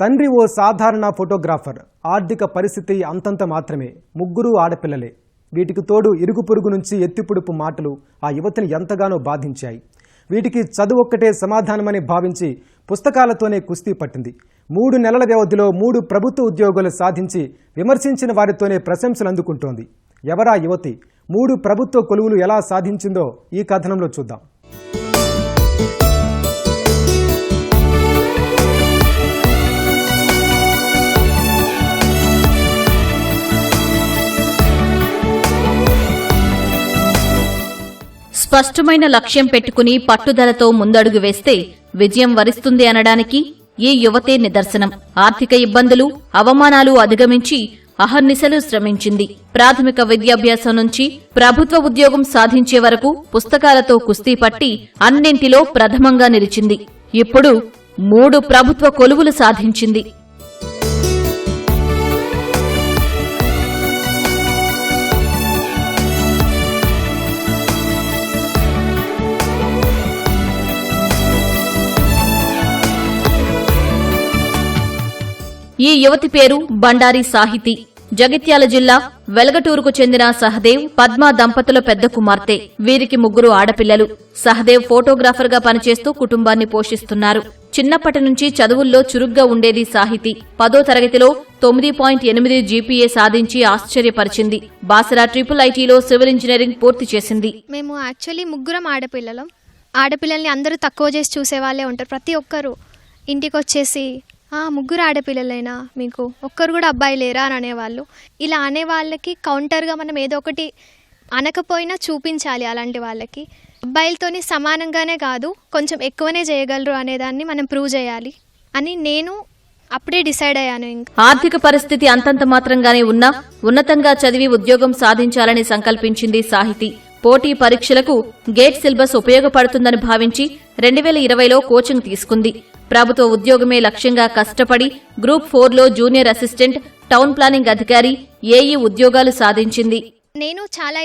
తండ్రి ఓ సాధారణ ఫోటోగ్రాఫర్. ఆర్థిక పరిస్థితి అంతంత మాత్రమే. ముగ్గురు ఆడపిల్లలే. వీటికి తోడు ఇరుగు పొరుగు నుంచి ఎత్తిపుడుపు మాటలు ఆ యువతిని ఎంతగానో బాధించాయి. వీటికి చదువు ఒక్కటే సమాధానమని భావించి పుస్తకాలతోనే కుస్తీ పట్టింది. మూడు నెలల వ్యవధిలో మూడు ప్రభుత్వ ఉద్యోగాలు సాధించి విమర్శించిన వారితోనే ప్రశంసలు అందుకుంటోంది. ఎవరా యువతి? మూడు ప్రభుత్వ కొలువులు ఎలా సాధించిందో ఈ కథనంలో చూద్దాం. స్పష్టమైన లక్ష్యం పెట్టుకుని పట్టుదలతో ముందడుగు వేస్తే విజయం వరిస్తుంది అనడానికి ఈ యువతే నిదర్శనం. ఆర్థిక ఇబ్బందులు అవమానాలు అధిగమించి అహర్నిశలు శ్రమించింది. ప్రాథమిక విద్యాభ్యాసం నుంచి ప్రభుత్వ ఉద్యోగం సాధించే వరకు పుస్తకాలతో కుస్తీ పట్టి అన్నింటిలో ప్రథమంగా నిలిచింది. ఇప్పుడు మూడు ప్రభుత్వ కొలువులు సాధించింది. ఈ యువతి పేరు బండారి సాహితి. జగిత్యాల జిల్లా వెలగటూరుకు చెందిన సహదేవ్ పద్మ దంపతుల పెద్ద కుమార్తె. వీరికి ముగ్గురు ఆడపిల్లలు. సహదేవ్ ఫోటోగ్రాఫర్గా పనిచేస్తూ కుటుంబాన్ని పోషిస్తున్నారు. చిన్నప్పటి నుంచి చదువుల్లో చురుగ్గా ఉండేది సాహితి. పదో తరగతిలో తొమ్మిది పాయింట్ ఎనిమిది జీపీఏ సాధించి ఆశ్చర్యపరిచింది. బాసరా ట్రిపుల్ ఐటీలో సివిల్ ఇంజనీరింగ్ పూర్తి చేసింది. మేము యాక్చువల్లీ ముగ్గురం ఆడపిల్లలం. ఆడపిల్లల్ని అందరూ తక్కువ చేసి చూసేవాళ్ళే ఉంటారు. ప్రతి ఒక్కరు ఇంటికి వచ్చేసి ముగ్గురు ఆడపిల్లలైనా మీకు? ఒక్కరు కూడా అబ్బాయి లేరా అని అనేవాళ్ళు? ఇలా అనే వాళ్ళకి కౌంటర్గా మనం ఏదో ఒకటి అనకపోయినా చూపించాలి అలాంటి వాళ్ళకి. అబ్బాయిలతోని సమానంగానే కాదు కొంచెం ఎక్కువనే చేయగలరు అనేదాన్ని మనం ప్రూవ్ చేయాలి అని నేను అప్పుడే డిసైడ్ అయ్యాను ఇంకా. ఆర్థిక పరిస్థితి అంతంత మాత్రంగానే ఉన్నా ఉన్నతంగా చదివి ఉద్యోగం సాధించాలని సంకల్పించింది సాహితి. పోటీ పరీక్షలకు గేట్ సిలబస్ ఉపయోగపడుతుందని భావించి రెండు వేల ఇరవైలో కోచింగ్ తీసుకుంది. ప్రభుత్వ ఉద్యోగమే లక్ష్యంగా కష్టపడి గ్రూప్ ఫోర్లో జూనియర్ అసిస్టెంట్ టౌన్ ప్లానింగ్ అధికారి ఏఈ ఉద్యోగాలు సాధించింది. నేను చాలా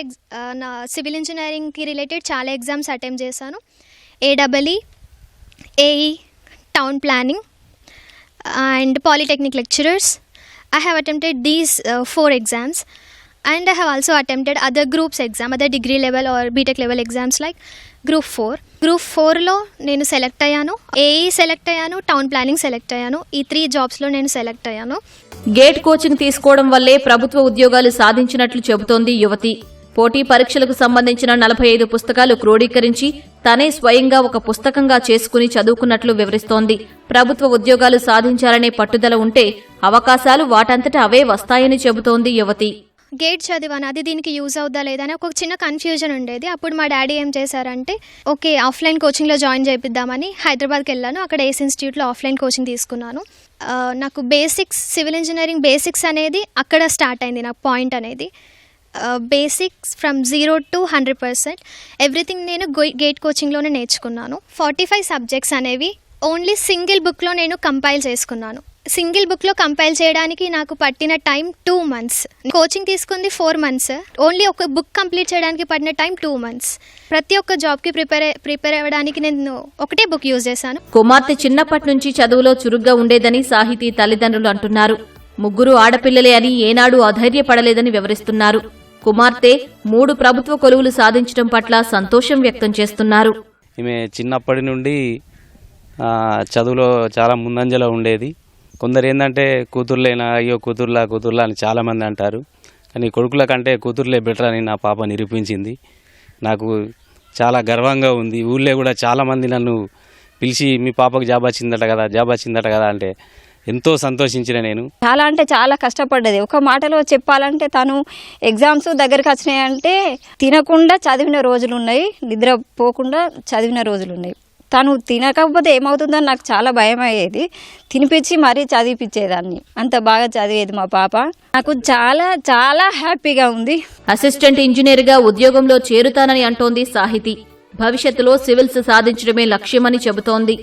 నా సివిల్ ఇంజనీరింగ్కి రిలేటెడ్ చాలా ఎగ్జామ్స్ అటెంప్ట్ చేశాను. AWE AE town planning and polytechnic lecturers. I have attempted these four exams. And I have also attempted other groups exam other degree level or BTech level exams like group four group ఫోర్లో నేను select అయ్యాను AE select అయ్యాను town planning select అయ్యాను ఈ three జాబ్స్లో నేను select అయ్యాను gate coaching తీసుకోవడం వల్లే ప్రభుత్వ ఉద్యోగాలు సాధించినట్లు చెబుతోంది యువతి. పోటీ పరీక్షలకు సంబంధించిన నలభై ఐదు పుస్తకాలు క్రోడీకరించి తనే స్వయంగా ఒక పుస్తకంగా చేసుకుని చదువుకున్నట్లు వివరిస్తోంది. ప్రభుత్వ ఉద్యోగాలు సాధించాలనే పట్టుదల ఉంటే అవకాశాలు వాటంతట అవే వస్తాయని చెబుతోంది యువతి. గేట్ చదివాను. అది దీనికి యూజ్ అవుద్దా లేదా అని ఒక చిన్న కన్ఫ్యూజన్ ఉండేది. అప్పుడు మా డాడీ ఏం చేశారంటే ఓకే ఆఫ్లైన్ కోచింగ్లో జాయిన్ చేపిద్దామని హైదరాబాద్కి వెళ్ళాను. అక్కడ ఏస్ ఇన్స్టిట్యూట్లో ఆఫ్లైన్ కోచింగ్ తీసుకున్నాను. నాకు బేసిక్స్ సివిల్ ఇంజనీరింగ్ బేసిక్స్ అనేది అక్కడ స్టార్ట్ అయింది నాకు పాయింట్ అనేది. Basics from zero to hundred percent everything నేను గేట్ కోచింగ్లోనే నేర్చుకున్నాను. ఫార్టీ ఫైవ్ సబ్జెక్ట్స్ అనేవి ఓన్లీ సింగిల్ బుక్లో నేను కంపైల్ చేసుకున్నాను. సింగిల్ బుక్లో కంపైల్ చేయడానికి నాకు పట్టిన టైం టూ మంత్స్. కోచింగ్ తీసుకుంది ఫోర్ మంత్స్. ఓన్లీ ఒక బుక్ కంప్లీట్ చేయడానికి పట్టిన టైం టూ మంత్స్. ప్రతి ఒక్క జాబ్కి ప్రిపేర్ ప్రిపేర్ అవ్వడానికి నేను ఒకటే బుక్ యూజ్ చేశాను. కుమార్తె చిన్నప్పటి నుంచి చదువులో చురుగ్గా ఉండేదని సాహితీ తల్లిదండ్రులు అంటున్నారు. ముగ్గురు ఆడపిల్లలే అని ఏనాడు అధైర్యపడలేదని వివరిస్తున్నారు. కుమార్తె మూడు ప్రభుత్వ కొలువులు సాధించడం పట్ల సంతోషం వ్యక్తం చేస్తున్నారు. ఈమె చిన్నప్పటి నుండి చదువులో చాలా ముందంజలో ఉండేది. కొందరు ఏంటంటే కూతుర్లేనా అయ్యో కూతుర్లా కూతుర్లా అని చాలామంది అంటారు. కానీ కొడుకుల కంటే కూతుర్లే బెటర్ అని నా పాప నిరూపించింది. నాకు చాలా గర్వంగా ఉంది. ఊళ్ళో కూడా చాలామంది నన్ను పిలిచి మీ పాపకు జాబ్ వచ్చిందట కదా జాబ్ వచ్చిందట కదా అంటే ఎంతో సంతోషించిన నేను. చాలా అంటే చాలా కష్టపడ్డది. ఒక మాటలో చెప్పాలంటే తను ఎగ్జామ్స్ దగ్గరికి వచ్చినాయంటే తినకుండా చదివిన రోజులు ఉన్నాయి. నిద్ర పోకుండా చదివిన రోజులు ఉన్నాయి. తను తినకపోతే ఏమవుతుందని నాకు చాలా భయం అయ్యేది. తినిపించి మరీ చదివిపించేదాన్ని. అంత బాగా చదివేది మా పాప. నాకు చాలా చాలా హ్యాపీగా ఉంది. అసిస్టెంట్ ఇంజనీర్గా ఉద్యోగంలో చేరుతానని అంటోంది సాహితి. భవిష్యత్తులో సివిల్స్ సాధించడమే లక్ష్యమని చెబుతోంది.